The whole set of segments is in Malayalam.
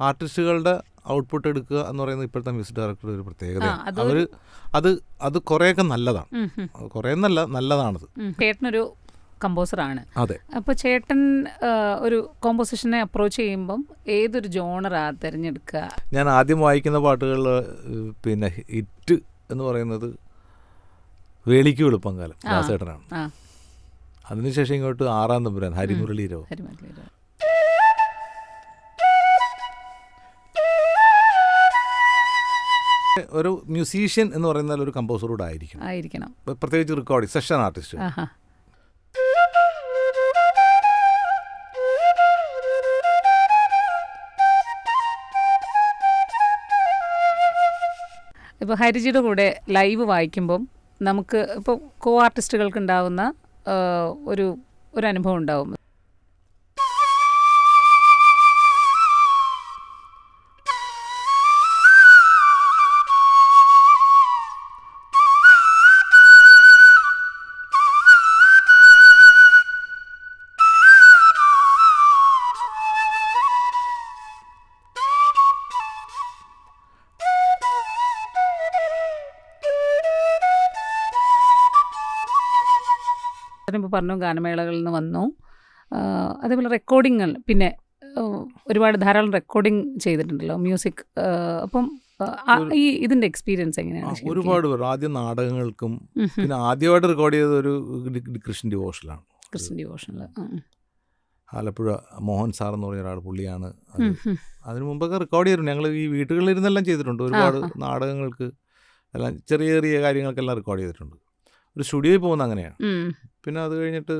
ആർട്ടിസ്റ്റുകളുടെ ഔട്ട്പുട്ട് എടുക്കുക എന്ന് പറയുന്നത് ഇപ്പോഴത്തെ മ്യൂസിക് ഡയറക്ടറുടെ ഒരു പ്രത്യേകത അവർ അത് അവർ അത് അത് കുറേയൊക്കെ നല്ലതാണ്. കുറേ നല്ല നല്ലതാണത്. ചേട്ടനൊരു കമ്പോസറാണ് അതെ. അപ്പോൾ ചേട്ടൻ ഒരു കോമ്പോസിഷനെ അപ്രോച്ച് ചെയ്യുമ്പം ഏതൊരു ജോണറാ തിരഞ്ഞെടുക്കുക? ഞാൻ ആദ്യം വായിക്കുന്ന പാട്ടുകളിൽ പിന്നെ ഹിറ്റ് എന്ന് പറയുന്നത് വേളിക്ക് വെളുപ്പം കാലം. ദാസേട്ടനാണ്. അതിനുശേഷം ഇങ്ങോട്ട് ആറാം തമ്പുരാൻ ഹരിമുരളീരവ്. ഒരു മ്യൂസീഷ്യൻ എന്ന് പറയുന്ന ഒരു കമ്പോസർ കൂടെ ആയിരിക്കും ആയിരിക്കണം. പ്രത്യേകിച്ച് റെക്കോർഡിംഗ് സെഷൻ ആർട്ടിസ്റ്റ് ആഹാ. ഇപ്പോൾ ഹരിജിയുടെ കൂടെ ലൈവ് വായിക്കുമ്പം നമുക്ക് ഇപ്പോൾ കോ ആർട്ടിസ്റ്റുകൾക്ക് ഉണ്ടാവുന്ന ഒരു ഒരു അനുഭവം ഉണ്ടാവും. പറഞ്ഞു ഗാനമേളകളിൽ നിന്ന് വന്നു. അതേപോലെ റെക്കോർഡിങ്ങൾ പിന്നെ ഒരുപാട് ധാരാളം റെക്കോർഡിങ് ചെയ്തിട്ടുണ്ടല്ലോ മ്യൂസിക് അപ്പം ഈ ഇതിന്റെ എക്സ്പീരിയൻസ് എങ്ങനെയാണ് ഒരുപാട് പേർ ആദ്യം നാടകങ്ങൾക്കും. പിന്നെ ആദ്യമായിട്ട് റെക്കോർഡ് ചെയ്തത് ഒരു ക്രിസ്ത്യൻ ഡിവോഷനാണ് ഡിവോഷനിലാണ്. ക്രിസ്ത്യൻ ഡിവോഷനിൽ ആലപ്പുഴ മോഹൻ സാർ എന്ന് പറഞ്ഞ ഒരാൾ പുള്ളിയാണ് അത് അതിനു മുമ്പൊക്കെ റെക്കോർഡ് ചെയ്തിട്ടുണ്ട്. ഞങ്ങൾ ഈ വീടുകളിലിരുന്നെല്ലാം ചെയ്തിട്ടുണ്ട്. ഒരുപാട് നാടകങ്ങൾക്ക് എല്ലാം ചെറിയ ചെറിയ കാര്യങ്ങൾക്കെല്ലാം റെക്കോർഡ് ചെയ്തിട്ടുണ്ട്. ഒരു സ്റ്റുഡിയോയിൽ പോകുന്ന അങ്ങനെയാണ്. പിന്നെ അത് കഴിഞ്ഞിട്ട്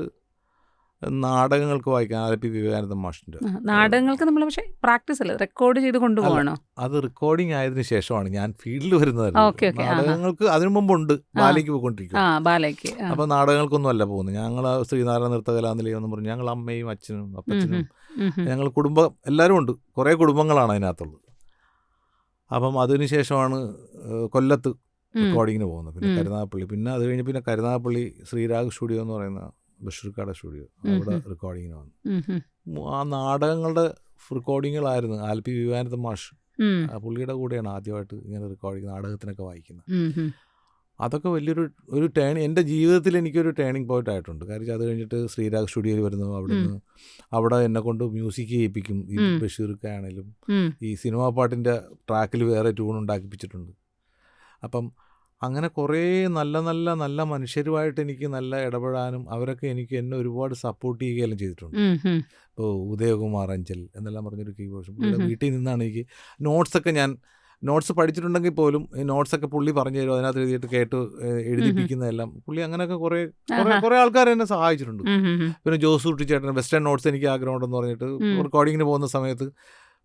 നാടകങ്ങൾക്ക് വായിക്കാൻ പി വിവേകാനന്ദ മാഷിന്റെ. നാടകങ്ങൾക്ക് നമ്മൾ പക്ഷേ പ്രാക്ടീസ് അല്ല? റെക്കോർഡ് ചെയ്ത് കൊണ്ടുപോകണോ അത് റെക്കോർഡിംഗ് ആയതിന് ശേഷമാണ് ഞാൻ ഫീൽഡിൽ വരുന്നത് നാടകങ്ങൾക്ക് അതിനു മുമ്പുണ്ട് ബാലയ്ക്ക് പോയിക്കൊണ്ടിരിക്കും അപ്പോൾ നാടകങ്ങൾക്കൊന്നും അല്ല പോകുന്നത്. ഞങ്ങൾ ശ്രീനാരായണ നൃത്തകലാനിലയം എന്ന് പറഞ്ഞു. ഞങ്ങൾ അമ്മയും അച്ഛനും അപ്പച്ചനും. ഞങ്ങൾ കുടുംബം എല്ലാവരും ഉണ്ട്. കുറേ കുടുംബങ്ങളാണ് അതിനകത്തുള്ളത്. അപ്പം അതിനുശേഷമാണ് കൊല്ലത്ത്. റെക്കോർഡിങ്ങിന് പോകുന്നത് പിന്നെ. കരുനാഗപ്പള്ളി. പിന്നെ അത് കഴിഞ്ഞ് പിന്നെ കരുനാഗപ്പള്ളി ശ്രീരാഗ് സ്റ്റുഡിയോ എന്ന് പറയുന്ന ബഷീർക്കാട സ്റ്റുഡിയോ. അവിടെ. റെക്കോർഡിങ്ങിന് വന്നു. ആ നാടകങ്ങളുടെ റെക്കോർഡിങ്ങുകളായിരുന്നു ആൽപി വിവാനന്ദ മാഷ്. ആ പുള്ളിയുടെ കൂടെയാണ് ആദ്യമായിട്ട് ഇങ്ങനെ റെക്കോർഡിങ് നാടകത്തിനൊക്കെ വായിക്കുന്നത്. അതൊക്കെ വലിയൊരു ഒരു ടേൺ എന്റെ ജീവിതത്തിൽ എനിക്കൊരു ടേണിംഗ് പോയിന്റ് ആയിട്ടുണ്ട്. കാര്യം അത് കഴിഞ്ഞിട്ട് ശ്രീരാഗ് സ്റ്റുഡിയോയിൽ വരുന്നു. അവിടെ നിന്ന് അവിടെ എന്നെ കൊണ്ട് മ്യൂസിക് ചെയ്യിപ്പിക്കും. ഈ. ബഷീർക്ക് ആണെങ്കിലും ഈ സിനിമാ പാട്ടിന്റെ ട്രാക്കിൽ വേറെ ട്യൂൺ ഉണ്ടാക്കിപ്പിച്ചിട്ടുണ്ട്. അപ്പം അങ്ങനെ കുറേ നല്ല നല്ല നല്ല മനുഷ്യരുമായിട്ട് എനിക്ക് നല്ല ഇടപെടാനും അവരൊക്കെ എനിക്ക് എന്നെ ഒരുപാട് സപ്പോർട്ട് ചെയ്യുകയെല്ലാം ചെയ്തിട്ടുണ്ട്. ഇപ്പോൾ ഉദയകുമാർ അഞ്ചൽ എന്നെല്ലാം പറഞ്ഞൊരു കീബോർഡ്. വീട്ടിൽ നിന്നാണ് എനിക്ക് നോട്ട്സൊക്കെ ഞാൻ നോട്ട്സ് പഠിച്ചിട്ടുണ്ടെങ്കിൽ പോലും ഈ നോട്ട്സൊക്കെ പുള്ളി പറഞ്ഞു തരും അതിനകത്ത് എഴുതിയിട്ട് കേട്ട് എഴുതിപ്പിക്കുന്നതെല്ലാം പുള്ളി അങ്ങനെയൊക്കെ കുറേ കുറേ കുറേ ആൾക്കാർ എന്നെ സഹായിച്ചിട്ടുണ്ട്. പിന്നെ ജോസ് കുട്ടിച്ചേട്ടൻ വെസ്റ്റേൺ നോട്ട്സ് എനിക്ക് ആഗ്രഹമുണ്ടെന്ന് പറഞ്ഞിട്ട് റെക്കോർഡിങ്ങിന് പോകുന്ന സമയത്ത്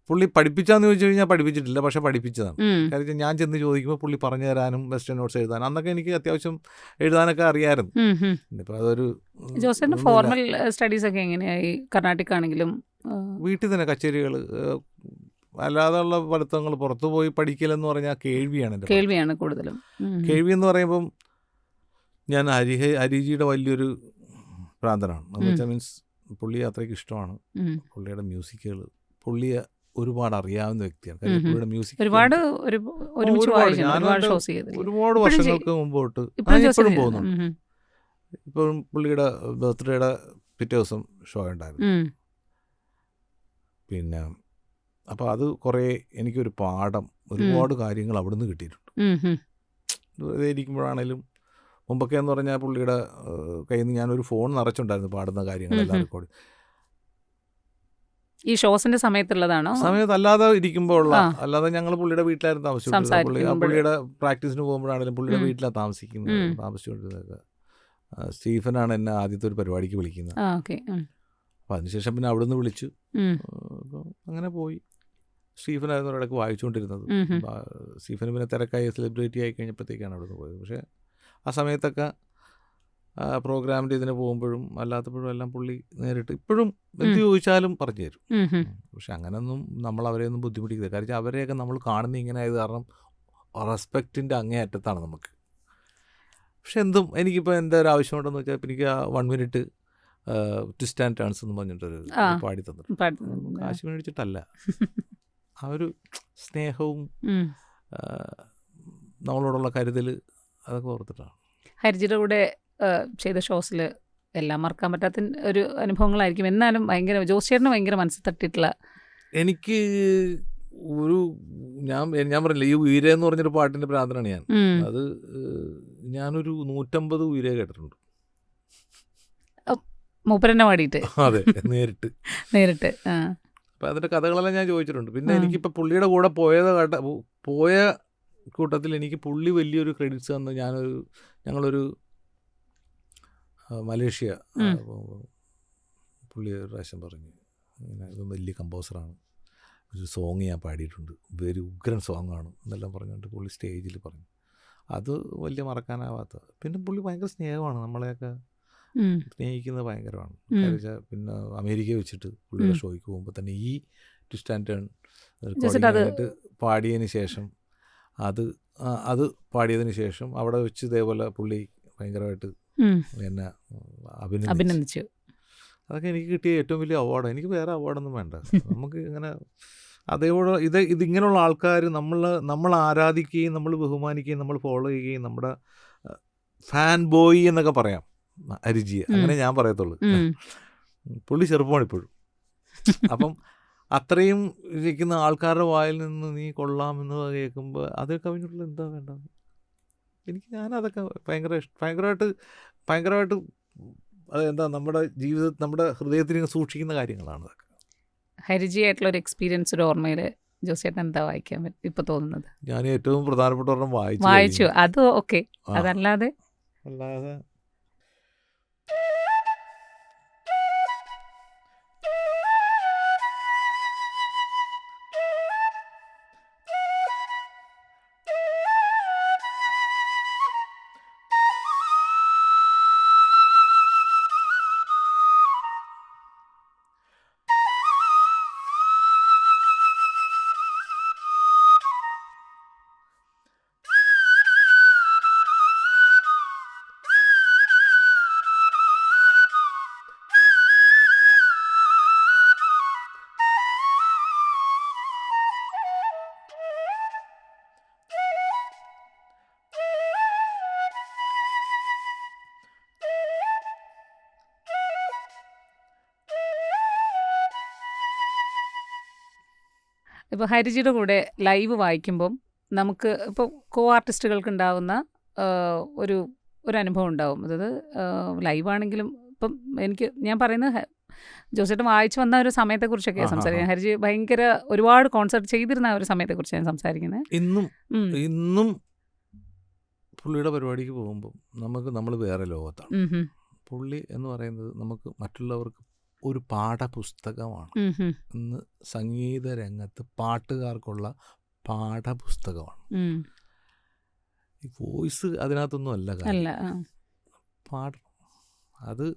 പുള്ളി പഠിപ്പിച്ചാന്ന് ചോദിച്ചു കഴിഞ്ഞാൽ പഠിപ്പിച്ചിട്ടില്ല പക്ഷെ പഠിപ്പിച്ചതാണ്. കാര്യം ഞാൻ ചെന്ന് ചോദിക്കുമ്പോൾ പുള്ളി പറഞ്ഞു തരാനും വെസ്റ്റേൺ നോട്ട്സ് എഴുതാനും അന്നൊക്കെ എനിക്ക് അത്യാവശ്യം എഴുതാനൊക്കെ അറിയാമായിരുന്നു ഉം. അതൊരു ജോസഫിന്റെ ഫോർമൽ സ്റ്റഡീസ് ഒക്കെ എങ്ങനെയായി? കർണാട്ടിക് ആണെങ്കിലും വീട്ടിൽ തന്നെ കച്ചേരികൾ അല്ലാതെയുള്ള പഠിത്തങ്ങൾ പുറത്തു പോയി പഠിക്കലെന്ന് പറഞ്ഞാൽ കേൾവിയാണ്. കേൾവിയാണ് കൂടുതലും. കേൾവി എന്ന് പറയുമ്പം ഞാൻ ഹരിഹ ഹരിജിയുടെ വലിയൊരു പ്രാന്തനാണ് എന്ന് വെച്ചാൽ മീൻസ് പുള്ളി അത്രയ്ക്ക് ഇഷ്ടമാണ് പുള്ളിയുടെ മ്യൂസിക്കുകൾ പുള്ളിയെ ഒരുപാട് അറിയാവുന്ന വ്യക്തിയാണ്. പുള്ളിയുടെ മ്യൂസിക് ഒരുപാട് ഒരു ഒരുമിച്ച് ഒരുപാട്. വായിച്ചിട്ടുണ്ട് ഞാൻ ഒരുപാട് ഷോസ് ചെയ്തിട്ടുണ്ട് ഒരുപാട് ഇപ്പോഴും വർഷങ്ങൾക്ക് മുമ്പ് തൊട്ട് ഇപ്പോഴും ജോസ് ഇപ്പോഴും. പോകുന്നുണ്ട് ഉം, ഉം. ഇപ്പോഴും പുള്ളിയുടെ ബർത്ത്ഡേയുടെ പിറ്റേ ദിവസം ഷോ ഉണ്ടായിരുന്നു ഉം. പിന്നെ അപ്പോൾ അത് കുറേ എനിക്കൊരു പാഠം ഒരുപാട് കാര്യങ്ങൾ അവിടുന്ന് കിട്ടിയിട്ടുണ്ട് ഉം, ഉം. വെറുതെ ഇരിക്കുമ്പോഴാണേലും മുമ്പൊക്കെ എന്ന് പറഞ്ഞാൽ പുള്ളിയുടെ ഏഹ്, കയ്യിൽ നിന്ന് ഞാനൊരു ഫോൺ നിറച്ചുണ്ടായിരുന്നു പാടുന്ന കാര്യങ്ങളെല്ലാം ഉം. റെക്കോർഡ് ഈ ഷോസിന്റെ സമയത്തുള്ളതാണോ? സമയത്ത് അല്ലാതെ ഇരിക്കുമ്പോൾ ഉള്ള അല്ലാതെ ഞങ്ങൾ പുള്ളിയുടെ വീട്ടിലായിരുന്നു താമസിച്ചുകൊണ്ടിരുന്നത്. പുള്ളി പുള്ളിയുടെ പ്രാക്ടീസിന് പോകുമ്പോഴാണെങ്കിലും പുള്ളിയുടെ വീട്ടിലാ വീട്ടിലാണ് താമസിക്കുന്നത്. താമസിച്ചുകൊണ്ടിരുന്നത്. സ്റ്റീഫനാണ് എന്നെ ആദ്യത്തെ ഒരു പരിപാടിക്ക് വിളിക്കുന്നത്. അപ്പൊ അതിനുശേഷം പിന്നെ അവിടുന്ന് വിളിച്ചു. അങ്ങനെ പോയി. സ്റ്റീഫനായിരുന്നു ഇടയ്ക്ക് വായിച്ചുകൊണ്ടിരുന്നത്. സ്റ്റീഫന് പിന്നെ തിരക്കായി സെലിബ്രിറ്റി ആയി കഴിഞ്ഞപ്പോഴത്തേക്കാണ് അവിടുന്ന് പോയത്. പക്ഷേ ആ സമയത്തൊക്കെ പ്രോഗ്രാമിന്റെ ഇതിന് പോകുമ്പോഴും അല്ലാത്തപ്പോഴും എല്ലാം പുള്ളി നേരിട്ട് ഇപ്പോഴും എന്ത് ചോദിച്ചാലും പറഞ്ഞു തരും. പക്ഷെ അങ്ങനെയൊന്നും നമ്മൾ അവരെയൊന്നും ബുദ്ധിമുട്ടിക്കില്ല കാരണം അവരെയൊക്കെ നമ്മൾ കാണുന്ന ഇങ്ങനെ ആയത് കാരണം റെസ്പെക്റ്റിന്റെ അങ്ങേ അറ്റത്താണ് നമുക്ക്. പക്ഷെ എന്തും എനിക്കിപ്പോൾ എന്താ ഒരു ആവശ്യമുണ്ടെന്ന് വെച്ചാൽ എനിക്ക് ആ one minute twist and turns എന്ന് പറഞ്ഞിട്ടൊരു. പാടി തന്നിട്ടുണ്ട്. കാശ് മേടിച്ചിട്ടല്ല. ആ ഒരു സ്നേഹവും നമ്മളോടുള്ള കരുതൽ അതൊക്കെ ഓർത്തിട്ടാണ്. ഹരിജിയുടെ കൂടെ ചെയ്ത ഷോസിൽ എല്ലാം മറക്കാൻ പറ്റാത്ത ഒരു അനുഭവങ്ങളായിരിക്കും. എന്നാലും ഭയങ്കര ജോസിയേട്ടന് ഭയങ്കര മനസ്സിൽ തട്ടിയിട്ടുള്ള എനിക്ക് ഒരു ഞാൻ ഞാൻ പറഞ്ഞില്ല ഈ ഉയര എന്ന് പറഞ്ഞൊരു പാട്ടിന്റെ പ്രാർത്ഥനയാണ് ഞാൻ. അത് ഞാനൊരു നൂറ്റമ്പത് ഉയരെ കേട്ടിട്ടുണ്ട്. മൂപ്പരനെ പാടിയിട്ട്? അതെ നേരിട്ട്. നേരിട്ട് അപ്പൊ അതിന്റെ അതിന്റെ കഥകളെല്ലാം ഞാൻ ചോദിച്ചിട്ടുണ്ട്. പിന്നെ എനിക്കിപ്പോ എനിക്കിപ്പോൾ പുള്ളിയുടെ കൂടെ പോയത് പോയ കൂട്ടത്തിൽ എനിക്ക് പുള്ളി വലിയൊരു ക്രെഡിറ്റ്സ് തന്ന് ഞാനൊരു ഞങ്ങളൊരു മലേഷ്യ പുള്ളി ഒരു പ്രാവശ്യം പറഞ്ഞു ഇങ്ങനെ ഇത് വലിയ കമ്പോസറാണ്. ഒരു സോങ് ഞാൻ പാടിയിട്ടുണ്ട്. വെരി ഉഗ്രൻ സോങ്ങാണ് എന്നെല്ലാം പറഞ്ഞുകൊണ്ട് പുള്ളി സ്റ്റേജിൽ പറഞ്ഞു. അത് വലിയ മറക്കാനാവാത്ത. പിന്നെ പുള്ളി ഭയങ്കര സ്നേഹമാണ് നമ്മളെയൊക്കെ. സ്നേഹിക്കുന്നത് ഭയങ്കരമാണ്. വെച്ചാൽ പിന്നെ അമേരിക്ക വെച്ചിട്ട് പുള്ളിയുടെ. ഷോയ്ക്ക് പോകുമ്പോൾ തന്നെ ഈ ട്വിസ്റ്റ് ആൻഡ് ടേൺ Just പാടിയതിന് ശേഷം അത് അത് പാടിയതിന് ശേഷം അവിടെ വെച്ച് ഇതേപോലെ പുള്ളി ഭയങ്കരമായിട്ട്. എന്നെ അഭിനന്ദിച്ചു. അതൊക്കെ എനിക്ക് കിട്ടിയ ഏറ്റവും വലിയ അവാർഡ് എനിക്ക് വേറെ അവാർഡൊന്നും വേണ്ട. നമുക്ക് ഇങ്ങനെ അതേപോലെ ഇത് ഇതിങ്ങനെയുള്ള ആൾക്കാർ നമ്മൾ നമ്മൾ ആരാധിക്കുകയും നമ്മൾ ബഹുമാനിക്കുകയും നമ്മൾ ഫോളോ ചെയ്യുകയും നമ്മുടെ ഫാൻ ബോയ് എന്നൊക്കെ പറയാം. അരിജിയെ. അങ്ങനെ ഞാൻ പറയത്തുള്ളൂ. പുള്ളി ചെറുപ്പമാണ് ഇപ്പോഴും. അപ്പം അത്രയും ഇരിക്കുന്ന ആൾക്കാരുടെ വായിൽ നിന്ന് നീ കൊള്ളാമെന്ന് കേൾക്കുമ്പോൾ അത് കവിഞ്ഞിട്ടുള്ള എന്താ വേണ്ട എനിക്ക് ഞാനതൊക്കെ ഭയങ്കര ഇഷ്ടം ഭയങ്കരമായിട്ട് ഭയങ്കരമായിട്ട് അത് എന്താ നമ്മുടെ ജീവിത നമ്മുടെ ഹൃദയത്തിൽ സൂക്ഷിക്കുന്ന കാര്യങ്ങളാണ് അതൊക്കെ ഹരിജി ഒരു എക്സ്പീരിയൻസ് ഒരു ഓർമ്മയിൽ ജോസിയേട്ടൻ എന്താ വായിക്കാൻ പറ്റും ഇപ്പൊ തോന്നുന്നത്? ഞാൻ ഏറ്റവും പ്രധാനപ്പെട്ട ഒരെണ്ണം വായിച്ചു വായിച്ചു. അത് ഓക്കെ. അതല്ലാതെ? അല്ലാതെ ഇപ്പോൾ ഹരിജിയുടെ കൂടെ ലൈവ് വായിക്കുമ്പം നമുക്ക് ഇപ്പോൾ കോ ആർട്ടിസ്റ്റുകൾക്ക് ഉണ്ടാകുന്ന ഒരു ഒരു അനുഭവം ഉണ്ടാവും. അതായത് ലൈവാണെങ്കിലും ഇപ്പം എനിക്ക് ഞാൻ പറയുന്നത് ജോസേട്ടൻ വായിച്ചു വന്ന ഒരു സമയത്തെക്കുറിച്ചൊക്കെ സംസാരിക്കുന്നത്. ഹരിജി ഭയങ്കര ഒരുപാട് കോൺസെർട്ട് ചെയ്തിരുന്ന ആ ഒരു സമയത്തെക്കുറിച്ച് ഞാൻ സംസാരിക്കുന്നത്. ഇന്നും ഇന്നും പുള്ളിയുടെ പരിപാടിക്ക് പോകുമ്പോൾ നമുക്ക് നമ്മൾ വേറെ ലോകത്താണ്. പുള്ളി എന്ന് പറയുന്നത് നമുക്ക് മറ്റുള്ളവർക്ക് ഒരു പാഠപുസ്തകമാണ്. ഇന്ന് സംഗീത രംഗത്ത് പാട്ടുകാർക്കുള്ള പാഠപുസ്തകമാണ്. ഈ വോയിസ് അതിനകത്തൊന്നും അല്ല കാര്യം. പാടണം അത്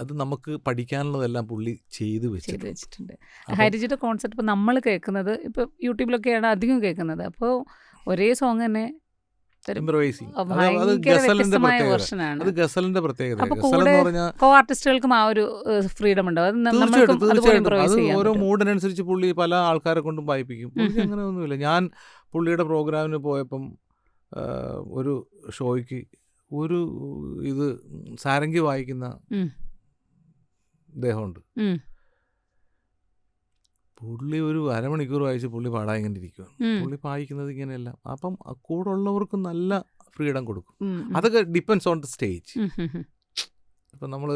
അത് നമുക്ക് പഠിക്കാനുള്ളതെല്ലാം പുള്ളി ചെയ്തു ചെയ്ത് വെച്ചിട്ടുണ്ട്. ഹരിജിയുടെ കോൺസെപ്റ്റ് ഇപ്പോൾ നമ്മൾ കേൾക്കുന്നത് ഇപ്പോൾ യൂട്യൂബിലൊക്കെയാണ് അധികം കേൾക്കുന്നത്. അപ്പോൾ ഒരേ സോങ് തന്നെ ആർട്ടിസ്റ്റുകൾക്കും ആ ഒരു ഫ്രീഡം ഉണ്ട്. ഓരോ മൂഡിനനുസരിച്ച് പുള്ളി പല ആൾക്കാരെ കൊണ്ടും വായിപ്പിക്കും. അങ്ങനെ ഒന്നുമില്ല ഞാൻ പുള്ളിയുടെ പ്രോഗ്രാമിന് പോയപ്പം ഒരു ഷോയ്ക്ക് ഒരു ഇത് സാരംഗി വായിക്കുന്ന. ദേഹമുണ്ട്. പുള്ളി ഒരു അരമണിക്കൂർ വായിച്ച് പുള്ളി പാടാൻ ഇങ്ങനെ ഇരിക്കുകയാണ്. പുള്ളി പായിക്കുന്നത് ഇങ്ങനെയല്ല. അപ്പം കൂടെ ഉള്ളവർക്ക് നല്ല ഫ്രീഡം കൊടുക്കും. അതൊക്കെ ഡിപ്പെൻസ് ഓൺ ദ സ്റ്റേജ്. ഇപ്പം നമ്മൾ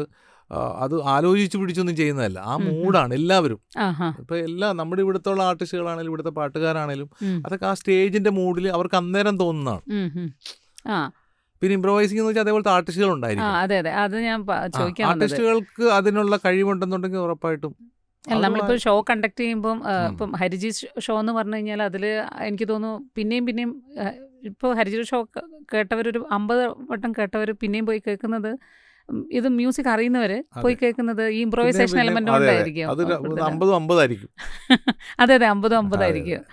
അത് ആലോചിച്ച് പിടിച്ചൊന്നും ചെയ്യുന്നതല്ല. ആ. മൂഡാണ് എല്ലാവരും. ഇപ്പൊ എല്ലാ നമ്മുടെ ഇവിടുത്തെ ഉള്ള ആർട്ടിസ്റ്റുകളാണെങ്കിലും ഇവിടുത്തെ പാട്ടുകാരാണെങ്കിലും അതൊക്കെ ആ സ്റ്റേജിന്റെ മൂഡിൽ അവർക്ക് അന്നേരം തോന്നുന്നതാണ്. പിന്നെ ഇംപ്രവൈസിംഗ് എന്ന് വെച്ചാൽ അതേപോലത്തെ ആർട്ടിസ്റ്റുകൾ ഉണ്ടായിരിക്കും. ആർട്ടിസ്റ്റുകൾക്ക് അതിനുള്ള കഴിവുണ്ടെന്നുണ്ടെങ്കിൽ ഉറപ്പായിട്ടും നമ്മളിപ്പോൾ ഷോ കണ്ടക്ട് ചെയ്യുമ്പം ആ, ഇപ്പം ഹരിജി ഷോ എന്ന് പറഞ്ഞു കഴിഞ്ഞാൽ അതിൽ എനിക്ക് തോന്നുന്നു പിന്നെയും പിന്നെയും ഇപ്പോൾ ഹരിജി ഷോ കേട്ടവരൊരു അമ്പത് വട്ടം കേട്ടവർ പിന്നെയും പോയി കേൾക്കുന്നത് ഇത് മ്യൂസിക് അറിയുന്നവർ പോയി കേൾക്കുന്നത് ഈ ഇംപ്രൊവൈസേഷൻ എലമെന്റ്. കൊണ്ടായിരിക്കും അതെ. അതെ അമ്പതും അമ്പതായിരിക്കും.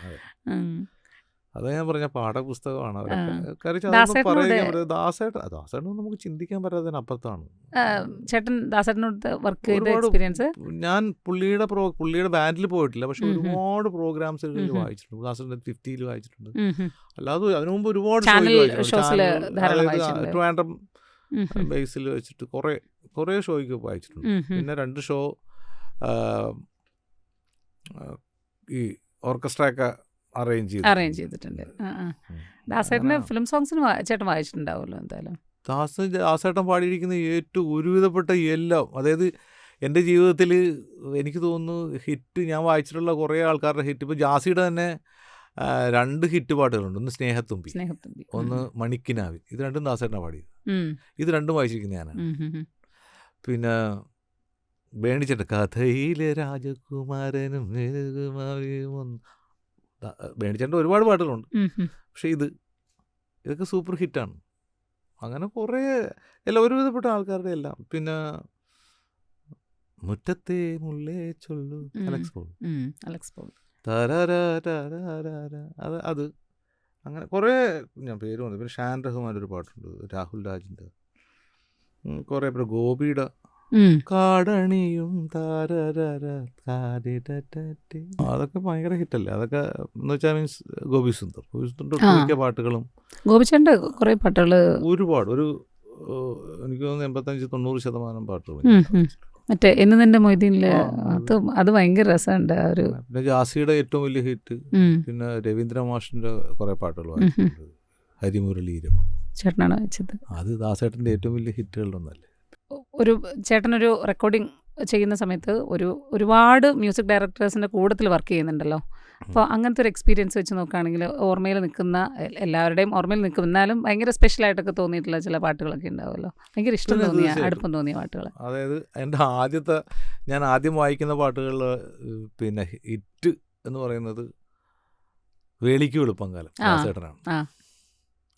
അതെ, ഞാൻ പറഞ്ഞ പാഠപുസ്തകമാണ് അവരൊക്കെ ദാസേട്ടൻ ദാസേട്ടൻ നമുക്ക് ചിന്തിക്കാൻ പറ്റാത്തതിന് അപ്പുറത്താണ് ആ, ചേട്ടൻ ദാസേട്ടനോട് വർക്ക് ചെയ്ത എക്സ്പീരിയൻസ് ഞാൻ പുള്ളിയുടെ പ്രോ പുള്ളിയുടെ ബാൻഡിൽ പോയിട്ടില്ല പക്ഷെ. ഒരുപാട് പ്രോഗ്രാംസ്. വായിച്ചിട്ടുണ്ട് ദാസേട്ടൻ ഫിഫ്റ്റിയിൽ വായിച്ചിട്ടുണ്ട്. അല്ലാതെ അതിനു മുമ്പ് ഒരുപാട് ഉം. ബേസിൽ വെച്ചിട്ട് കുറേ കുറേ ഷോയ്ക്ക് വായിച്ചിട്ടുണ്ട്. പിന്നെ രണ്ട് ഷോ ഈ ഓർക്കസ്ട്രയൊക്കെ അറേഞ്ച് അറേഞ്ച് ചെയ്തിട്ടുണ്ട്. ദാസേട്ടന് ഫിലിം സോങ്സിന് ചേട്ടൻ വായിച്ചിട്ടുണ്ടാവുമല്ലോ എന്തായാലും. ദാസ് ദാസേട്ടൻ പാടിയിരിക്കുന്ന ഏറ്റവും ഒരുവിധപ്പെട്ട എല്ലാം അതായത് എന്റെ ജീവിതത്തിൽ എനിക്ക് തോന്നുന്നു ഹിറ്റ് ഞാൻ വായിച്ചിട്ടുള്ള കുറേ ആൾക്കാരുടെ ഹിറ്റ് ഇപ്പോൾ ജാസിയുടെ തന്നെ രണ്ട് ഹിറ്റ് പാട്ടുകളുണ്ട്. ഒന്ന് സ്നേഹത്തുമ്പി. ഒന്ന് മണിക്കിനാവി ഇത് രണ്ടും ദാസേട്ടനാണ് പാടിയത്. ഇത് രണ്ടും വായിച്ചിരിക്കുന്ന ഞാനാണ്. പിന്നെ വേണിച്ചിട്ട് കഥയിലെ രാജകുമാരനും വേണിച്ചേട്ടന്റെ ഒരുപാട് പാട്ടുകളുണ്ട്. പക്ഷേ ഇത് ഇതൊക്കെ സൂപ്പർ ഹിറ്റാണ് അങ്ങനെ കുറേ എല്ലാ ഒരുവിധപ്പെട്ട ആൾക്കാരുടെ എല്ലാം പിന്നെ മുറ്റത്തെ മുള്ളേ ചൊല്ലു. അലക്സ് പോൾ. അലക്സ് പോൾ. അത് അത് അങ്ങനെ കുറേ ഞാൻ പേര് വന്നു പിന്നെ ഷാൻ റഹ്മാന്റെ ഒരു പാട്ടുണ്ട് രാഹുൽ രാജിന്റെ കുറേ പേര് ഗോപിയുടെ. കാടണിയും. അതൊക്കെ ഭയങ്കര ഹിറ്റല്ലേ അതൊക്കെ എന്ന് വെച്ചാൽ മീൻസ് ഗോപി സുന്ദർ ഗോപി സുന്ദർ പാട്ടുകളും ഗോപിച്ചേട്ടന്റെ കുറേ പാട്ടുകൾ ഒരുപാട് ഒരു എനിക്ക് തോന്നുന്നു എൺപത്തഞ്ച് തൊണ്ണൂറ് ശതമാനം പാട്ടുകൾ മറ്റേ എന്ന് നിന്റെ മൊയ്തീനിൽ അത് അത് ഭയങ്കര രസമുണ്ട് ഒരു പിന്നെ ജാസിയുടെ ഏറ്റവും വലിയ ഹിറ്റ് പിന്നെ രവീന്ദ്ര മാഷിന്റെ കുറെ പാട്ടുകൾ ഹരിമുരളീരം ചേട്ടനാണ് വെച്ചത് അത് ദാസേട്ടന്റെ ഏറ്റവും വലിയ ഹിറ്റുകളിലൊന്നല്ലേ ഒരു ചേട്ടനൊരു റെക്കോർഡിംഗ് ചെയ്യുന്ന സമയത്ത് ഒരു ഒരുപാട് മ്യൂസിക് ഡയറക്ടേഴ്സിന്റെ കൂട്ടത്തിൽ വർക്ക് ചെയ്യുന്നുണ്ടല്ലോ. അപ്പോൾ അങ്ങനത്തെ ഒരു എക്സ്പീരിയൻസ് വെച്ച് നോക്കുകയാണെങ്കിൽ ഓർമ്മയിൽ നിൽക്കുന്ന എല്ലാവരുടെയും ഓർമ്മയിൽ നിൽക്കും. എന്നാലും ഭയങ്കര സ്പെഷ്യലായിട്ടൊക്കെ തോന്നിയിട്ടുള്ള ചില പാട്ടുകളൊക്കെ ഉണ്ടാവുമല്ലോ. ഭയങ്കര ഇഷ്ടം തോന്നിയ. അടുപ്പം തോന്നിയ പാട്ടുകൾ അതായത് എന്റെ ആദ്യത്തെ ഞാൻ ആദ്യം വായിക്കുന്ന പാട്ടുകളിൽ പിന്നെ ഹിറ്റ് എന്ന് പറയുന്നത് വേളിക്ക് വെളുപ്പം കാലം ചേട്ടനാണ്.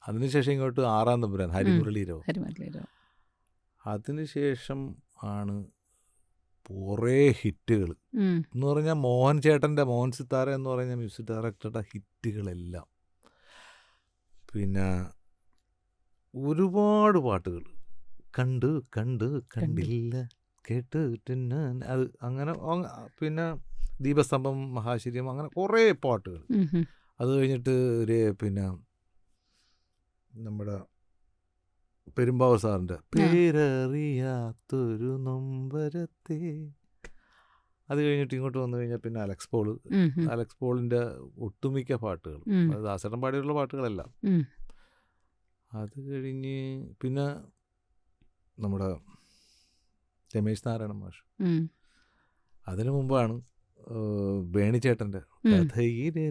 അതിനുശേഷം ഇങ്ങോട്ട് ആറാം തമ്പുരാൻ ഹരിമുരളീരോ ഹരിമല്ലേരോ അതിനുശേഷം ആണ് കുറേ ഹിറ്റുകൾ എന്ന് പറഞ്ഞാൽ മോഹൻ ചേട്ടന്റെ മോഹൻ സിത്താര എന്ന് പറഞ്ഞ മ്യൂസിക് ഡയറക്ടറുടെ ഹിറ്റുകളെല്ലാം. പിന്നെ ഒരുപാട് പാട്ടുകൾ കണ്ട് കണ്ട് കണ്ടില്ല. കേട്ട് അത് അങ്ങനെ അങ്ങ- പിന്നെ ദീപസ്തംഭം മഹാശ്വര്യം അങ്ങനെ കുറേ പാട്ടുകൾ. അത് കഴിഞ്ഞിട്ട് ഒരു പിന്നെ നമ്മുടെ പെരുമ്പാവൂർ സാറിന്റെ പേരറിയാത്തൊരു നൊമ്പരത്തെ അത് കഴിഞ്ഞിട്ട് ഇങ്ങോട്ട് വന്നു കഴിഞ്ഞാൽ പിന്നെ അലക്സ് ഉം. അലക്സ് പോളിന്റെ ഒട്ടുമിക്ക പാട്ടുകൾ ദാസേട്ടൻ പാടിയിട്ടുള്ള പാട്ടുകളെല്ലാം. അത് കഴിഞ്ഞ് പിന്നെ നമ്മുടെ രമേശ് നാരായണ മാഷ്. അതിനു മുമ്പാണ് ബേണിച്ചേട്ടന്റെ. കഥയിലെ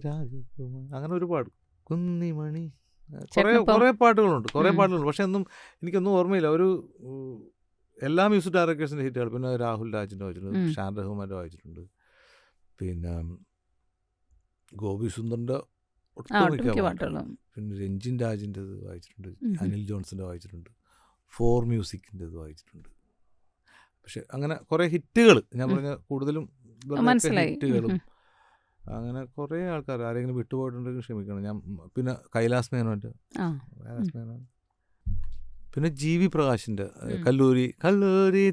അങ്ങനെ ഒരുപാട് കുന്നിമണി കുറേ കുറേ പാട്ടുകളുണ്ട് കുറേ പാട്ടുകളുണ്ട്. പക്ഷെ ഒന്നും എനിക്കൊന്നും ഓർമ്മയില്ല. ഒരു എല്ലാ മ്യൂസിക് ഡയറക്ടേഴ്സിന്റെ ഹിറ്റുകൾ പിന്നെ രാഹുൽ രാജിന്റെ വായിച്ചിട്ടുണ്ട്. ഷാൻ റഹ്മാന്റെ വായിച്ചിട്ടുണ്ട്. പിന്നെ ഗോപി സുന്ദറിന്റെ ഒട്ടുമിക്ക പാട്ടുകളും. പിന്നെ രഞ്ജിൻ രാജിന്റെത് വായിച്ചിട്ടുണ്ട് അനിൽ ജോൺസിന്റെ വായിച്ചിട്ടുണ്ട് ഫോർ മ്യൂസിക്കിന്റെത് വായിച്ചിട്ടുണ്ട്. പക്ഷെ അങ്ങനെ കുറേ ഹിറ്റുകൾ ഞാൻ. പറഞ്ഞ കൂടുതലും ഹിറ്റുകളും. അങ്ങനെ കുറേ ആൾക്കാർ ആരെങ്കിലും വിട്ടുപോയിട്ടുണ്ടെങ്കിൽ ക്ഷമിക്കണം. ഞാൻ പിന്നെ കൈലാസ് മേനോന്റെ ആ. കൈലാസ് മേനോൻ പിന്നെ ജി വി പ്രകാശിന്റെ കല്ലൂരി കല്ലൂരി.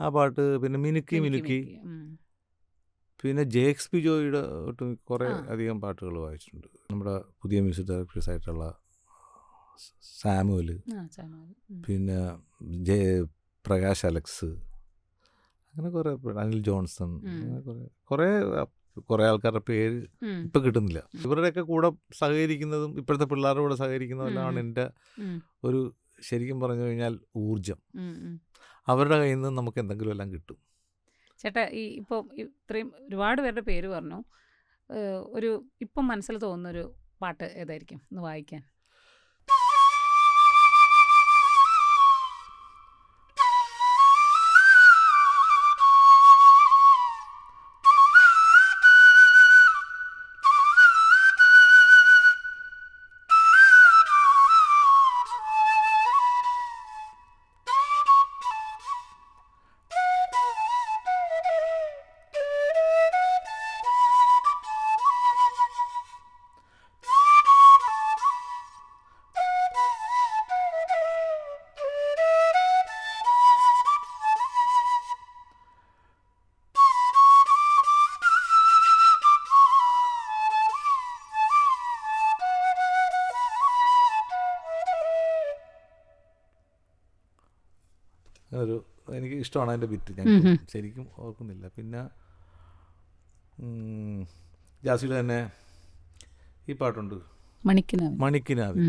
ആ പാട്ട്. പിന്നെ മിനുക്കി മിനുക്കി. പിന്നെ ജേക്സ് പി ജോയിയുടെ ഒട്ടും കുറേ അധികം പാട്ടുകൾ വായിച്ചിട്ടുണ്ട്. നമ്മുടെ പുതിയ മ്യൂസിക് ഡയറക്ടേഴ്സ് ആയിട്ടുള്ള സാമുവൽ ആ, പിന്നെ ജെ പ്രകാശ് അലക്സ്. അങ്ങനെ കുറേ അനിൽ ജോൺസൺ കുറെ കുറെ ആൾക്കാരുടെ പേര് ഇപ്പൊ കിട്ടുന്നില്ല. ഇവരുടെയൊക്കെ കൂടെ സഹകരിക്കുന്നതും ഇപ്പോഴത്തെ പിള്ളേരുടെ കൂടെ സഹകരിക്കുന്നതെല്ലാമാണ്. എന്റെ ഒരു ശരിക്കും പറഞ്ഞു കഴിഞ്ഞാൽ ഊർജം. അവരുടെ കയ്യിൽ നിന്ന് നമുക്ക് എന്തെങ്കിലും എല്ലാം കിട്ടും. ചേട്ടാ ഈ ഇപ്പോൾ ഇത്രയും ഒരുപാട് പേരുടെ പേര് പറഞ്ഞു. ഒരു ഇപ്പം മനസ്സിൽ തോന്നുന്ന ഒരു പാട്ട് ഏതായിരിക്കും? ഒന്ന് വായിക്കാൻ. ഇഷ്ടമാണ് അതിന്റെ ബിറ്റ് ഞാൻ. ശരിക്കും ഓർക്കുന്നില്ല. പിന്നെ ജാസിയുടെ തന്നെ ഈ പാട്ടുണ്ട്. മണിക്കിനാവ്.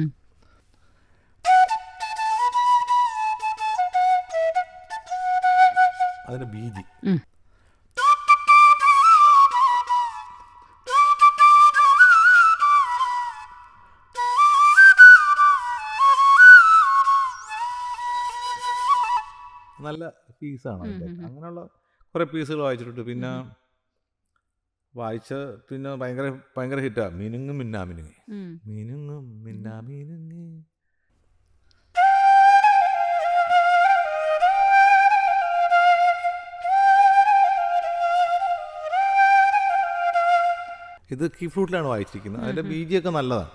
അതിന്റെ ബീജി നല്ല പീസാണ് അതിന്റെ. അങ്ങനെയുള്ള കുറേ പീസുകൾ വായിച്ചിട്ടുണ്ട്. പിന്നെ വായിച്ച പിന്നെ ഭയങ്കര ഭയങ്കര ഹിറ്റാണ് മിനുങ്ങും മിന്നാ മിനുങ്ങി. മിനുങ്ങും മിന്നാ മിനുങ്ങി. ഇത് കീ ഫ്ലൂട്ടിലാണ് വായിച്ചിരിക്കുന്നത്. അതിന്റെ ബീജിയൊക്കെ നല്ലതാണ്.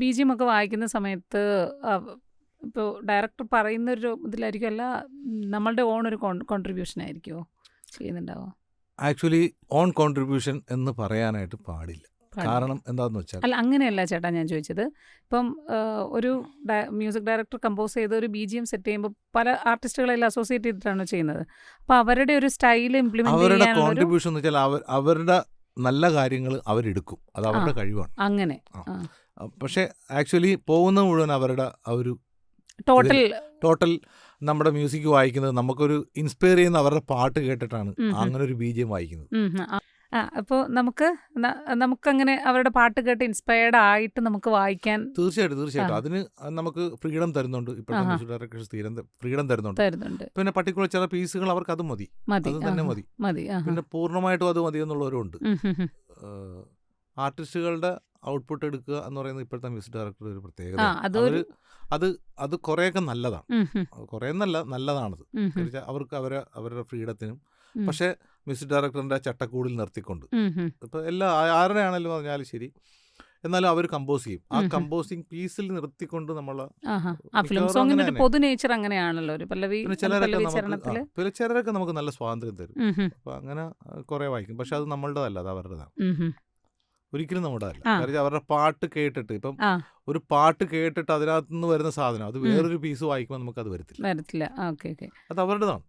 ഉം. ബി ജി എം ഒക്കെ വായിക്കുന്ന സമയത്ത് ഇപ്പോൾ ഡയറക്ടർ പറയുന്ന ഒരു ഇതിലായിരിക്കും അല്ല നമ്മളുടെ ഓൺ ഒരു കോൺട്രിബ്യൂഷൻ ആയിരിക്കുമോ ചെയ്യുന്നുണ്ടാവോ? ആക്ച്വലി ഓൺ കോൺട്രിബ്യൂഷൻ എന്ന് പറയാനായിട്ട് പാടില്ല. കാരണം എന്താണെന്ന് വെച്ചാൽ അല്ല അങ്ങനെയല്ല ചേട്ടാ ഞാൻ ചോദിച്ചത്. ഇപ്പം ഒരു മ്യൂസിക് ഡയറക്ടർ കമ്പോസ് ചെയ്ത് ഒരു ബി ജി എം സെറ്റ് ചെയ്യുമ്പോൾ പല ആർട്ടിസ്റ്റുകളെല്ലാം അസോസിയേറ്റ് ചെയ്തിട്ടാണ് ചെയ്യുന്നത്? അപ്പോൾ അവരുടെ ഒരു സ്റ്റൈൽ ഇംപ്ലിമെന്റ് അവരുടെ കോൺട്രിബ്യൂഷൻ എന്ന് വെച്ചാൽ അവരുടെ നല്ല കാര്യങ്ങൾ അവരെടുക്കും. അത് അവരുടെ കഴിവാണ്. അങ്ങനെ. പക്ഷേ ആക്ച്വലി പോകുന്ന മുഴുവൻ അവരുടെ ആ ഒരു ടോട്ടൽ ടോട്ടൽ നമ്മുടെ മ്യൂസിക് വായിക്കുന്നത് നമുക്കൊരു ഇൻസ്പയർ ചെയ്യുന്ന അവരുടെ പാട്ട് കേട്ടിട്ടാണ്. അങ്ങനെ ഒരു ബീജം വായിക്കുന്നത്. ആ. അപ്പോൾ നമുക്ക് നമുക്കങ്ങനെ അവരുടെ പാട്ട് കേട്ട് ഇൻസ്പയർഡ് ആയിട്ട് നമുക്ക് വായിക്കാൻ തീർച്ചയായിട്ടും തീർച്ചയായിട്ടും. അതിന് നമുക്ക് ഫ്രീഡം തരുന്നുണ്ട് ഇപ്പോഴത്തെ ആഹാ. മ്യൂസിക് ഡയറക്ടേഴ്സ് തീരം ഫ്രീഡം തരുന്നുണ്ട് തരുന്നുണ്ട് പിന്നെ പർട്ടിക്കുലർ ചില പീസുകൾ അവർക്ക് അത് മതി അത് തന്നെ മതി മതി പിന്നെ പൂർണമായിട്ടും അത് മതി എന്നുള്ളവരും ഉണ്ട് ഉം ഉം ഉം. ആർട്ടിസ്റ്റുകളുടെ ഔട്ട്പുട്ട് എടുക്കുക എന്ന് പറയുന്നത് ഇപ്പോഴത്തെ മ്യൂസിക് ഡയറക്ടർ ഒരു പ്രത്യേകത അതൊരു അത് അത് കുറേയൊക്കെ നല്ലതാണ്. നല്ല കുറേ എന്നല്ല നല്ലതാണത്. അവർക്ക് അവരെ അവരുടെ ഫ്രീഡത്തിനും പക്ഷെ മ്യൂസിക് ഡയറക്ടറിന്റെ ചട്ടക്കൂടിൽ നിർത്തിക്കൊണ്ട്. ഇപ്പൊ എല്ലാ ആരുടെ ആണെങ്കിലും പറഞ്ഞാലും ശരി. എന്നാലും അവർ കമ്പോസ് ചെയ്യും. ആ. കമ്പോസിങ് പീസിൽ നിർത്തിക്കൊണ്ട് ഒരു പൊതു നേച്ചർ അങ്ങനെയാണല്ലോ ചിലരൊക്കെ നമുക്ക് നല്ല സ്വാതന്ത്ര്യം തരും. അപ്പോൾ അങ്ങനെ കുറെ വായിക്കും. പക്ഷെ അത് നമ്മളുടേതല്ല അത് അവരുടേതാണ്. ഒരിക്കലും നമ്മുടെ അല്ല. ആ. കാര്യം അവരുടെ പാട്ട് കേട്ടിട്ട് ഇപ്പം ഒരു പാട്ട് കേട്ടിട്ട് അതിനകത്ത് നിന്ന് വരുന്ന സാധനം അത് വേറൊരു പീസ് വായിക്കുമ്പോൾ നമുക്ക് അത് വരത്തില്ല. വരത്തില്ല. ആ ഓക്കെ ഓക്കെ. അത് അവരുടേതാണ്.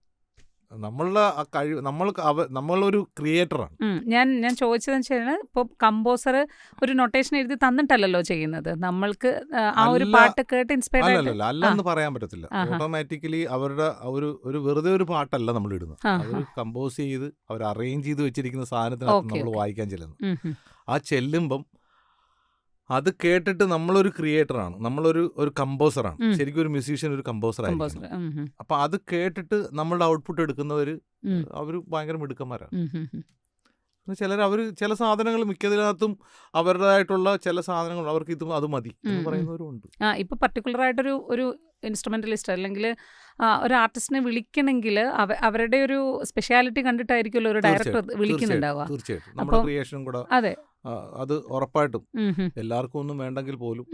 നമ്മളുടെ ആ കഴിവ് നമ്മൾ നമ്മളൊരു ക്രിയേറ്ററാണ് ഞാൻ ഞാൻ ചോദിച്ചതെന്ന് വെച്ചാൽ ഇപ്പോൾ കമ്പോസർ ഒരു നൊട്ടേഷൻ എഴുതി തന്നിട്ടല്ലല്ലോ ചെയ്യുന്നത്? നമ്മൾക്ക് ആ, ഒരു പാട്ട് കേട്ട് ഇൻസ്പയർ അല്ലല്ലോ അല്ലെന്ന് പറയാൻ പറ്റത്തില്ല. ഓട്ടോമാറ്റിക്കലി അവരുടെ ഒരു ഒരു വെറുതെ ഒരു പാട്ടല്ല നമ്മൾ ഇടുന്നത്. അവർ കമ്പോസ് ചെയ്ത് അവർ അറേഞ്ച് ചെയ്ത് വെച്ചിരിക്കുന്ന സാധനത്തിനകത്ത് നമ്മൾ വായിക്കാൻ ഉം. ആ ചെല്ലുമ്പം അത് കേട്ടിട്ട് നമ്മളൊരു ക്രിയേറ്ററാണ് നമ്മളൊരു ഒരു കമ്പോസറാണ്. ശരിക്കും ഒരു മ്യൂസീഷ്യൻ ഒരു കമ്പോസർ ആയിരിക്കും. അപ്പൊ അത് കേട്ടിട്ട് നമ്മളുടെ ഔട്ട്പുട്ട് എടുക്കുന്നവര് അവർ ഭയങ്കര മിടുക്കന്മാരാണ്. ചിലർ അവർ ചില സാധനങ്ങൾ മിക്കതിനകത്തും അവരുടേതായിട്ടുള്ള ചില സാധനങ്ങൾ അവർക്ക് ഇതും അത് മതി ഇപ്പൊ എന്ന് പറയുന്നവരും ഉണ്ട്. ആ ഇപ്പോൾ പർട്ടിക്കുലർ ആയിട്ടൊരു ഒരു ഇൻസ്ട്രുമെന്റലിസ്റ്റ് അല്ലെങ്കിൽ ഒരു ആർട്ടിസ്റ്റിനെ വിളിക്കണമെങ്കിൽ അവരുടെ ഒരു സ്പെഷ്യാലിറ്റി കണ്ടിട്ടായിരിക്കുമല്ലോ ഒരു ഡയറക്ടർ വിളിക്കുന്നുണ്ടാവുക. തീർച്ചയായിട്ടും. അതെ. അത് ഉറപ്പായിട്ടും. എല്ലാവർക്കും ഒന്നും വേണ്ടെങ്കിൽ പോലും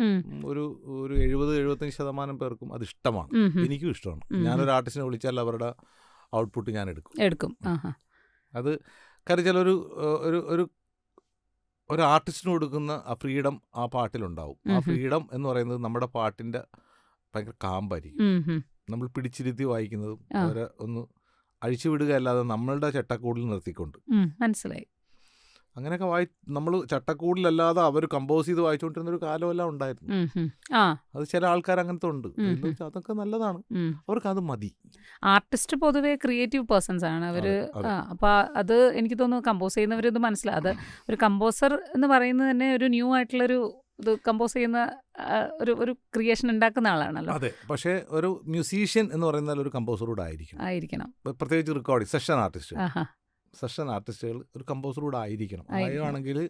ഒരു ഒരു എഴുപത് എഴുപത്തഞ്ച് ശതമാനം പേർക്കും അത് ഇഷ്ടമാണ്. എനിക്കും ഇഷ്ടമാണ്. ഞാനൊരു ആർട്ടിസ്റ്റിനെ വിളിച്ചാൽ അവരുടെ ഔട്ട്പുട്ട് ഞാൻ എടുക്കും എടുക്കും അത് കാര്യം ചില ഒരു ഒരു ഒരു ഒരു ആർട്ടിസ്റ്റിന് കൊടുക്കുന്ന ആ ഫ്രീഡം ആ പാട്ടിലുണ്ടാവും ആ. ഫ്രീഡം എന്ന് പറയുന്നത് നമ്മുടെ പാട്ടിന്റെ ഭയങ്കര കാമ്പായിരിക്കും ഉം. നമ്മൾ പിടിച്ചിരുത്തി വായിക്കുന്നതും. അവരെ ഒന്ന് അഴിച്ചുവിടുക അല്ലാതെ നമ്മളുടെ ചട്ടക്കൂടിൽ നിർത്തിക്കൊണ്ട് മനസ്സിലായി അങ്ങനെയൊക്കെ വായി നമ്മൾ ചട്ടക്കൂടിലല്ലാതെ അവർ കമ്പോസ് ചെയ്ത് വായിച്ചുകൊണ്ടിരുന്ന ഒരു കാലമെല്ലാം ഉണ്ടായിരുന്നു. അത് ചില ആൾക്കാർ അങ്ങനത്തെ ഉണ്ട്. അതൊക്കെ നല്ലതാണ്. അവർക്ക് അത് മതി. ആർട്ടിസ്റ്റ് പൊതുവേ ക്രിയേറ്റീവ് പേഴ്സൺസ് ആണ്. അവർ. അപ്പോൾ അത്. എനിക്ക് തോന്നുന്നു കമ്പോസ് ചെയ്യുന്നവർ ഇത് മനസ്സിലാവും അത് ഒരു കമ്പോസർ എന്ന് പറയുന്നത് തന്നെ ഒരു ന്യൂ ആയിട്ടുള്ളൊരു ഇത് കമ്പോസ് ചെയ്യുന്ന ഒരു ഒരു ക്രിയേഷൻ ഉണ്ടാക്കുന്ന ആളാണല്ലോ. അതെ പക്ഷേ ഒരു മ്യൂസീഷ്യൻ എന്ന് പറയുന്ന ഒരു കമ്പോസർ കൂടെ ആയിരിക്കും ആയിരിക്കണം. പ്രത്യേകിച്ച് റെക്കോർഡിംഗ് സെഷൻ ആർട്ടിസ്റ്റ് സെഷൻ ആർട്ടിസ്റ്റുകൾ ഒരു കമ്പോസർ കൂടെ ആയിരിക്കണം. ആണെങ്കിൽ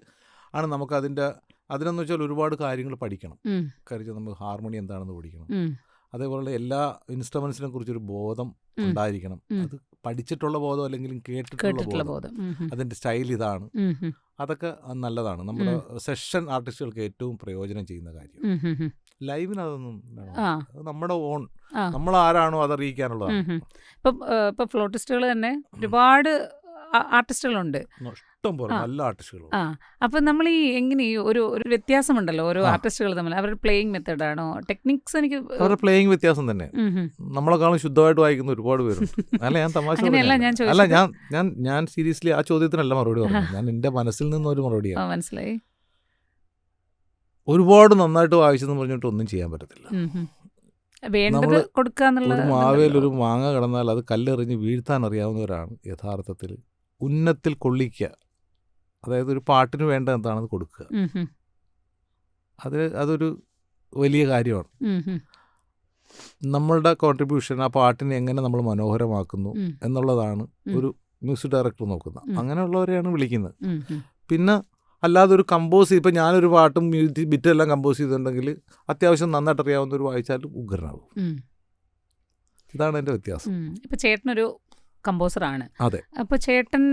ആണ് നമുക്ക് അതിന്റെ അതിനെന്ന് വെച്ചാൽ ഒരുപാട് കാര്യങ്ങൾ പഠിക്കണം. കാര്യം നമുക്ക് ഹാർമോണി എന്താണെന്ന് പഠിക്കണം. അതേപോലെയുള്ള അതേപോലെ എല്ലാ ഇൻസ്ട്രുമെന്റ്സിനെ കുറിച്ചൊരു ബോധം ഉണ്ടായിരിക്കണം. അത് പഠിച്ചിട്ടുള്ള ബോധം അല്ലെങ്കിൽ കേട്ടിട്ടുള്ള ബോധം. അതിന്റെ സ്റ്റൈൽ ഇതാണ്. അതൊക്കെ നല്ലതാണ്. നമ്മുടെ സെഷൻ ആർട്ടിസ്റ്റുകൾക്ക് ഏറ്റവും പ്രയോജനം ചെയ്യുന്ന കാര്യം. ലൈവിന് അതൊന്നും അത് നമ്മുടെ ഓൺ. നമ്മൾ ആരാണോ അതറിയിക്കാനുള്ളതാണ്. ഉം, ഇപ്പൊ ഇപ്പം ഫ്ലോട്ടിസ്റ്റുകൾ തന്നെ ഒരുപാട് ആർട്ടിസ്റ്റുകളുണ്ട്. നല്ല ആർട്ടിസ്റ്റുകൾ ആ അപ്പം നമ്മൾ ഈ എങ്ങനെ ഈ ഒരു ഒരു വ്യത്യാസമുണ്ടല്ലോ ഓരോ ആ. ആർട്ടിസ്റ്റുകൾ തമ്മിൽ അവരുടെ പ്ലേയിങ് മെത്തേഡ് ആണോ? ടെക്നിക്സ് എനിക്ക് അവരുടെ പ്ലേയിങ് വ്യത്യാസം തന്നെ. നമ്മളെക്കാളും ശുദ്ധമായിട്ട് വായിക്കുന്ന ഒരുപാട് പേരുണ്ട്. അല്ല ഞാൻ തമാശ അങ്ങനെയല്ല ഞാൻ അല്ല ചോദിച്ചത്. ഞാൻ ഞാൻ ഞാൻ സീരിയസ്ലി ആ ചോദ്യത്തിനല്ല മറുപടി പറഞ്ഞു ഞാൻ എന്റെ മനസ്സിൽ നിന്ന് ഒരു ആ, മറുപടിയാണ് മനസ്സിലായി. ഒരുപാട് നന്നായിട്ട് വായിച്ചെന്ന് പറഞ്ഞിട്ട് ഒന്നും ചെയ്യാൻ പറ്റത്തില്ല. ഉം, ഉം. വേണ്ടത് നമ്മൾ കൊടുക്കുക ഒരു മാവേൽ ഒരു മാങ്ങ കിടന്നാൽ അത് കല്ലെറിഞ്ഞ് വീഴ്ത്താൻ അറിയാവുന്നവരാണ് യഥാർത്ഥത്തിൽ ഉന്നത്തിൽ കൊള്ളിക്കുക അതായത് ഒരു പാട്ടിന് വേണ്ട എന്താണെന്ന് കൊടുക്കുക അത് അതൊരു വലിയ കാര്യമാണ്. നമ്മളുടെ കോൺട്രിബ്യൂഷൻ ആ പാട്ടിനെ എങ്ങനെ നമ്മൾ മനോഹരമാക്കുന്നു എന്നുള്ളതാണ് ഒരു മ്യൂസിക് ഡയറക്ടർ നോക്കുന്നത്. അങ്ങനെയുള്ളവരെയാണ് വിളിക്കുന്നത്. പിന്നെ അല്ലാതെ ഒരു കമ്പോസ് ഇപ്പം ഞാനൊരു പാട്ടും മ്യൂസിക് ബിറ്റെല്ലാം കമ്പോസ് ചെയ്തിട്ടുണ്ടെങ്കിൽ അത്യാവശ്യം നന്നായിട്ട് അറിയാവുന്ന ഒരു വായിച്ചാൽ ഉഗ്രനാകും ഇതാണ് എന്റെ വ്യത്യാസം. ഇപ്പൊ ചേട്ടനൊരു കമ്പോസറാണ്. അതെ. അപ്പൊ ചേട്ടൻ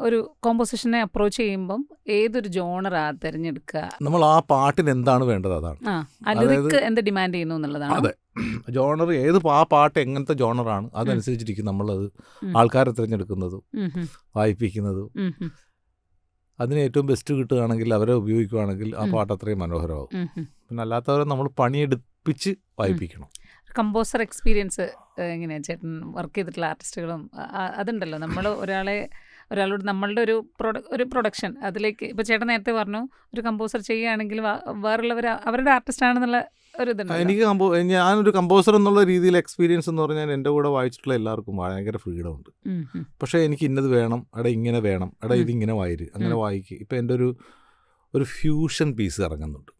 ഒരു കോമ്പോസിഷനെ അപ്രോച്ച് ചെയ്യുമ്പം ഏതൊരു ജോണർ ജോണറാ തിരഞ്ഞെടുക്കുക? നമ്മൾ ആ പാട്ടിന് എന്താണ് വേണ്ടത് അതാണ്. ആ ആ എന്ത് ഡിമാൻഡ് ചെയ്യുന്നു എന്നുള്ളതാണ്. അതെ. ജോണർ ഏത് ആ പാട്ട് എങ്ങനത്തെ ജോണർ ജോണറാണ് അതനുസരിച്ചിരിക്കും നമ്മളത്. ആൾക്കാരെ തിരഞ്ഞെടുക്കുന്നതും വായിപ്പിക്കുന്നതും. അതിന് ഏറ്റവും ബെസ്റ്റ് കിട്ടുകയാണെങ്കിൽ അവരെ ഉപയോഗിക്കുകയാണെങ്കിൽ ആ. പാട്ട് അത്രയും മനോഹരമാവും. പിന്നെ അല്ലാത്തവരെ നമ്മൾ പണിയെടുപ്പിച്ച് വായിപ്പിക്കണം. കമ്പോസർ എക്സ്പീരിയൻസ് എങ്ങനെയാണ് ചേട്ടൻ വർക്ക് ചെയ്തിട്ടുള്ള ആർട്ടിസ്റ്റുകളും അതുണ്ടല്ലോ. നമ്മൾ ഒരാളെ ഒരാളോട് നമ്മളുടെ ഒരു ഒരു പ്രൊഡക്ഷൻ അതിലേക്ക് ഇപ്പോൾ ചേട്ടൻ നേരത്തെ പറഞ്ഞു ഒരു കമ്പോസർ ചെയ്യുകയാണെങ്കിൽ വേറുള്ളവർ അവരുടെ ആർട്ടിസ്റ്റ് ആണെന്നുള്ള ഒരു ഇതുണ്ട് എനിക്ക് കമ്പോ ഞാനൊരു കമ്പോസർ എന്നുള്ള രീതിയിൽ എക്സ്പീരിയൻസ് എന്ന് പറഞ്ഞാൽ എന്റെ കൂടെ വായിച്ചിട്ടുള്ള എല്ലാവർക്കും ഭയങ്കര ഫ്രീഡം ഉണ്ട്. പക്ഷേ എനിക്ക് ഇന്നത് വേണം അവിടെ ഇങ്ങനെ വേണം അവിടെ ഇതിങ്ങനെ വായിര് അങ്ങനെ വായിക്ക്. ഇപ്പം എന്റെ ഒരു ഒരു ഫ്യൂഷൻ പീസ് ഇറങ്ങുന്നുണ്ട്.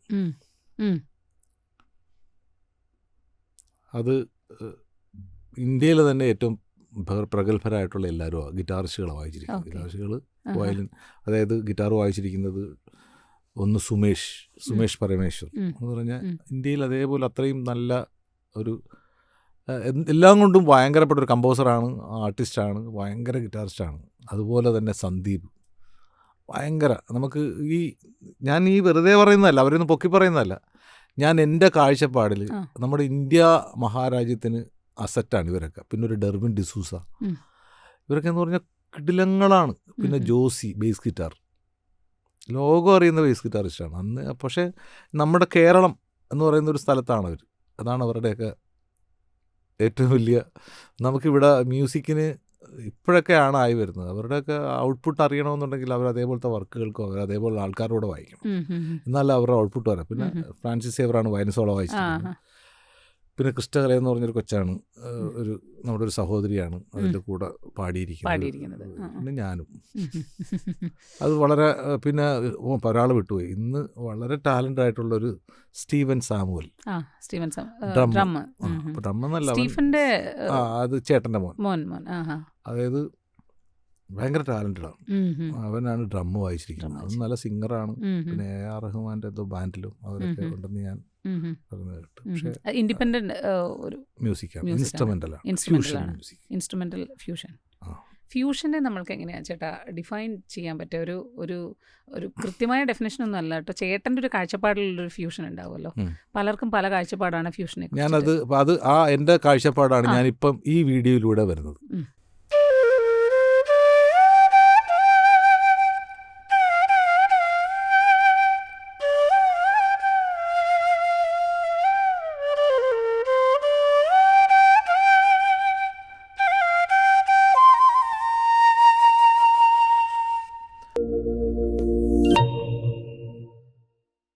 അത് ഇന്ത്യയിൽ തന്നെ ഏറ്റവും പ്ര- പ്രഗത്ഭരായിട്ടുള്ള എല്ലാവരും ഗിറ്റാറിസ്റ്റുകളാണ് വായിച്ചിരിക്കുന്നത്. ഗിറ്റാറിസ്റ്റുകൾ വയലിൻ അതായത് ഗിറ്റാർ വായിച്ചിരിക്കുന്നത് ഒന്ന് സുമേഷ് സുമേഷ് പരമേശ്വർ എന്ന് പറഞ്ഞാൽ ഇന്ത്യയിൽ അതേപോലെ അത്രയും നല്ല ഒരു എല്ലാം കൊണ്ടും ഭയങ്കരപ്പെട്ട ഒരു കമ്പോസറാണ് ആർട്ടിസ്റ്റാണ് ഭയങ്കര ഗിറ്റാറിസ്റ്റാണ് അതുപോലെ തന്നെ സന്ദീപ്. ഭയങ്കര നമുക്ക് ഈ ഞാൻ ഈ വെറുതെ പറയുന്നതല്ല അവരൊന്നും പൊക്കി പറയുന്നതല്ല. ഞാൻ എന്റെ കാഴ്ചപ്പാടിൽ നമ്മുടെ ഇന്ത്യ മഹാരാജ്യത്തിന് അസറ്റാണ് ഇവരൊക്കെ. പിന്നെ ഒരു ഡെർവിൻ ഡിസൂസ. ഇവരൊക്കെ എന്ന് പറഞ്ഞാൽ കിടിലങ്ങളാണ്. പിന്നെ ജോസി ബേസ് ഗിറ്റാർ. ലോകം അറിയുന്ന ബേസ് ഗിറ്റാറിസ്റ്റാണ് അന്ന് പക്ഷേ നമ്മുടെ കേരളം എന്ന് പറയുന്ന ഒരു സ്ഥലത്താണ് അവർ. അതാണ് അവരുടെയൊക്കെ ഏറ്റവും വലിയ നമുക്കിവിടെ മ്യൂസിക്കിന് ഇപ്പോഴൊക്കെയാണ് ആയി വരുന്നത്. അവരുടെയൊക്കെ ഔട്ട്പുട്ട് അറിയണമെന്നുണ്ടെങ്കിൽ അവർ അതേപോലത്തെ വർക്കുകൾക്കോ അവർ അതേപോലെ ആൾക്കാരോട് വായിക്കും എന്നാലേ അവരുടെ ഔട്ട്പുട്ട് വരാം. പിന്നെ. ഫ്രാൻസിസ് സേവറാണ് വയനസോള വായിച്ചിരിക്കുന്നത്. പിന്നെ കൃഷ്ണകല എന്ന് പറഞ്ഞൊരു കൊച്ചാണ് ഒരു നമ്മുടെ ഒരു സഹോദരിയാണ് അതിന്റെ കൂടെ പാടിയിരിക്കുന്നത്. പിന്നെ ഞാനും. അത് വളരെ പിന്നെ ഒരാൾ വിട്ടുപോയി. ഇന്ന് വളരെ ടാലന്റ് ആയിട്ടുള്ള ഒരു Steven Samuel. Steven Drum. Drum drum എന്നല്ല സ്റ്റീഫന്റെ അത് ചേട്ടന്റെ മോൻ. മോൻ മോൻ. അതായത് ഭയങ്കര ടാലന്റഡാണ്. അവനാണ് ഡ്രം വായിച്ചിരിക്കുന്നത്. അവൻ നല്ല സിംഗറാണ്. പിന്നെ എ ആർ റഹ്മാന്റെ എന്തോ ബാൻഡിലും അവരൊക്കെ. ഉണ്ടെന്ന് ഞാൻ. ഇൻഡിപെൻഡന്റ് ഒരു മ്യൂസിക്കാണ്. Instrumental fusion. ഫ്യൂഷനെ നമ്മൾക്ക് എങ്ങനെയാണ് ചേട്ടാ ഡിഫൈൻ ചെയ്യാൻ പറ്റുക ഒരു ഒരു ഒരു കൃത്യമായ ഡെഫിനേഷൻ ഒന്നും അല്ല കേട്ടോ. ചേട്ടന്റെ ഒരു കാഴ്ചപ്പാടിലുള്ളൊരു ഫ്യൂഷൻ ഉണ്ടാവുമല്ലോ. പലർക്കും പല കാഴ്ചപ്പാടാണ് ഫ്യൂഷനെ ഞാനത് അത് ആ എന്റെ കാഴ്ചപ്പാടാണ്. ഞാനിപ്പം ഈ വീഡിയോയിലൂടെ വരുന്നത്.